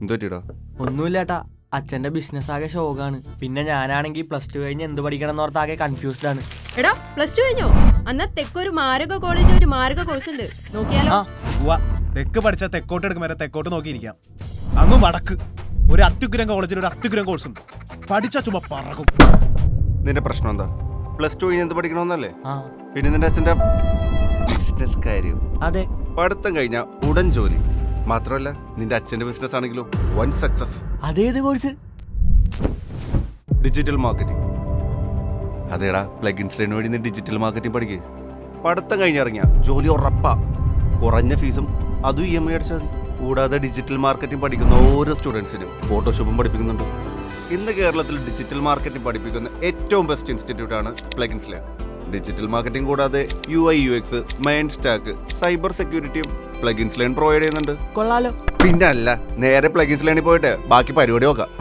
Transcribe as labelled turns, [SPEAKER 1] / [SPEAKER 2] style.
[SPEAKER 1] എന്തു പറ്റിയടാ
[SPEAKER 2] ഒന്നുമില്ലേട്ടാ. അച്ഛന്റെ ബിസിനസ് ആകെ ഷോകാണ് പിന്നെ ഞാനാണെങ്കിൽ പ്ലസ് ടു കഴിഞ്ഞ് എന്ത് പഠിക്കണം എന്ന് ഓർത്ത് ആകെ കൺഫ്യൂസ്ഡ് ആണ്.
[SPEAKER 3] എടാ പ്ലസ് ടു കഴിഞ്ഞോ? അന്നാ തെക്കൊരു മാരക കോളേജ് ഒരു മാരക കോഴ്സ് ഉണ്ട്. നോക്കിയാലോ?
[SPEAKER 4] തെക്ക് പഠിച്ച തെക്കോട്ട് എടുക്കും വരെ തെക്കോട്ട് നോക്കിയിരിക്കാം. അങ്ങ് വടക്ക്. ഒരു അത്യുഗ്രം കോളേജിൽ ഒരു അത്യുഗ്രം കോഴ്സ് ഉണ്ട്. പഠിച്ച ചുമ പറകും
[SPEAKER 1] നിന്റെ പ്രശ്നം എന്താ? പ്ലസ് ടു കഴിഞ്ഞ് എന്ത് പഠിക്കണമെന്നല്ലേ?
[SPEAKER 2] ആ.
[SPEAKER 1] പിന്നെ നിന്റെ അച്ഛന്റെ ബിസിനസ് കാര്യം.
[SPEAKER 2] അതെ.
[SPEAKER 1] പഠിത്തം കഴിഞ്ഞ ഉടൻ ജോലി. മാത്രമല്ല നിന്റെ അച്ഛന്റെ ബിസിനസ് ആണെങ്കിലും വൻ സക്സസ്
[SPEAKER 2] അതേത് കോഴ്സ്
[SPEAKER 1] ഡിജിറ്റൽ മാർക്കറ്റിംഗ് അതേടാ പ്ലഗിൻസിന് വഴി നീ ഡിജിറ്റൽ മാർക്കറ്റിംഗ് പഠിക്കേ. പഠിത്തം കഴിഞ്ഞിറങ്ങിയ. ജോലി ഉറപ്പാ. കുറഞ്ഞ ഫീസും അതും ഇ എം ഐ അടിച്ചാൽ മതി. കൂടാതെ ഡിജിറ്റൽ മാർക്കറ്റിംഗ് പഠിക്കുന്ന ഓരോ സ്റ്റുഡൻസിനും ഫോട്ടോഷോപ്പും പഠിപ്പിക്കുന്നുണ്ട്. ഇന്ന് കേരളത്തിൽ ഡിജിറ്റൽ മാർക്കറ്റിംഗ് പഠിപ്പിക്കുന്ന ഏറ്റവും ബെസ്റ്റ് ഇൻസ്റ്റിറ്റ്യൂട്ട് ആണ് പ്ലഗിൻസ് ലേൺ ഡിജിറ്റൽ മാർക്കറ്റിംഗ് കൂടാതെ U I U X mind stack cyber സെക്യൂരിറ്റിയും plugins line provide ചെയ്യുന്നുണ്ട്.
[SPEAKER 2] കൊള്ളാലോ.
[SPEAKER 1] പിന്നെ അല്ല നേരെ പ്ലഗിൻസ് ലേണിൽ പോയിട്ട് ബാക്കി പരിപാടി നോക്കാം.